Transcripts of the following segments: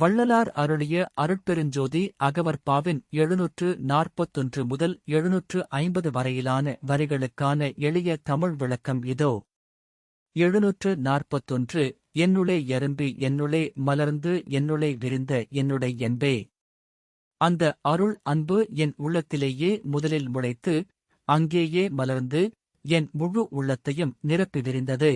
வள்ளலார் அருளிய அருட்பெருஞ்சோதி அகவற்பாவின் எழுநூற்று நாற்பத்தொன்று முதல் எழுநூற்று ஐம்பது வரையிலான வரிகளுக்கான எளிய தமிழ் விளக்கம் இதோ. எழுநூற்று நாற்பத்தொன்று என்னுளே எறும்பி என்னுளே மலர்ந்து என்னுளே விரிந்த என்னுடை என்பே. அந்த அருள் அன்பு என் உள்ளத்திலேயே முதலில் முளைத்து அங்கேயே மலர்ந்து என் முழு உள்ளத்தையும் நிரப்பி விரிந்தது.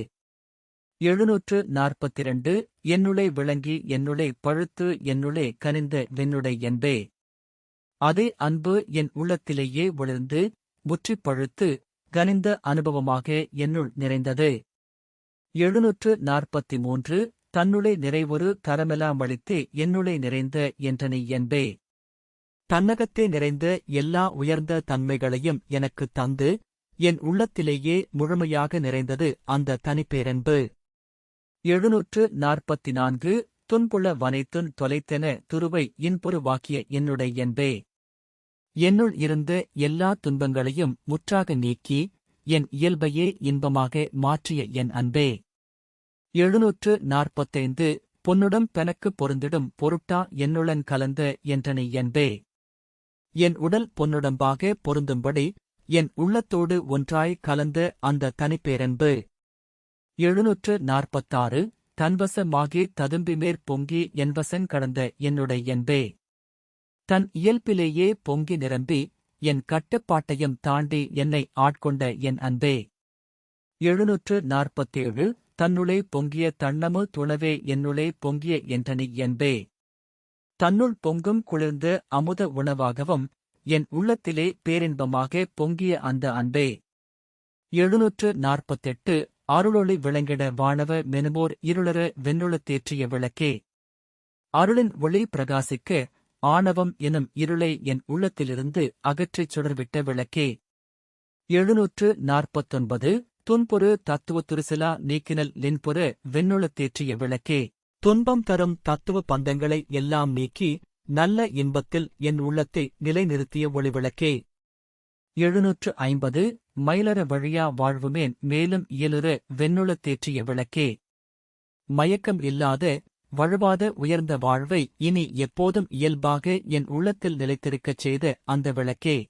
எழுநூற்று நாற்பத்திரண்டு என்னுளே விளங்கி என்னுளே பழுத்து என்னுளே கனிந்த வெண்ணுடை என்பே. அதே அன்பு என் உள்ளத்திலேயே விழுந்து முற்றிப் பழுத்து கனிந்த அனுபவமாக என்னுள் நிறைந்தது. எழுநூற்று நாற்பத்தி மூன்று தன்னுளே நிறைவொரு கரமெல்லாம் அளித்தே என்னுளே நிறைந்த என்றனை என்பே. தன்னகத்தே நிறைந்த எல்லா உயர்ந்த தன்மைகளையும் எனக்குத் தந்து என் உள்ளத்திலேயே முழுமையாக நிறைந்தது அந்த தனிப்பேரன்பு. எழுநூற்று நாற்பத்தி நான்கு துன்புள்ள வனைத்துன் தொலைத்தென துருவை இன்புருவாக்கிய என்னுடைய என்பே. என்னுள் இருந்த எல்லா துன்பங்களையும் முற்றாக நீக்கி என் இயல்பையே இன்பமாக மாற்றிய என் அன்பே. எழுநூற்று நாற்பத்தைந்து பொன்னுடம் பெனக்குப் பொருந்திடும் பொருட்டா என்னுடன் கலந்த என்றனை என்பே. என் உடல் பொன்னுடம்பாக பொருந்தும்படி என் உள்ளத்தோடு ஒன்றாய் கலந்த அந்த தனிப்பேரன்பு. எழுநூற்று நாற்பத்தாறு தன்வசமாகி ததும்பிமேற் பொங்கி என்பசன் கடந்த என்னுடைய என்பே. தன் இயல்பிலேயே பொங்கி நிரம்பி என் கட்டுப்பாட்டையும் தாண்டி என்னை ஆட்கொண்ட என் அன்பே. எழுநூற்று நாற்பத்தேழு தன்னுளே பொங்கிய தன்னமு துணவே என்னுளே பொங்கிய என்றனி என்பே. தன்னுள் பொங்கும் குளிர்ந்த அமுத உணவாகவும் என் உள்ளத்திலே பேரின்பமாக பொங்கிய அந்த அன்பே. எழுநூற்று நாற்பத்தெட்டு அருளொளி விளங்கிட வானவ மெனுமோர் இருளர வெண்ணுள தேற்றிய விளக்கே. அருளின் ஒளி பிரகாசிக்க ஆணவம் எனும் இருளை என் உள்ளத்திலிருந்து அகற்றிச் சுடர்விட்ட விளக்கே. எழுநூற்று நாற்பத்தொன்பது துன்பொரு தத்துவ துரிசிலா நீக்கினல் லென்புற வெண்ணுள தேற்றிய விளக்கே. துன்பம் தரும் தத்துவ பந்தங்களை எல்லாம் நீக்கி நல்ல இன்பத்தில் என் உள்ளத்தை நிலைநிறுத்திய ஒளிவிளக்கே எழுநூற்று ஐம்பது மயிலற வழியா வாழ்வுமேன் மேலும் இயலுற வெண்ணுளத் தேற்றிய விளக்கே. மயக்கம் இல்லாத வழுவாத உயர்ந்த வாழ்வை இனி எப்போதும் இயல்பாக என் உள்ளத்தில் நிலைத்திருக்கச் செய்த அந்த விளக்கே.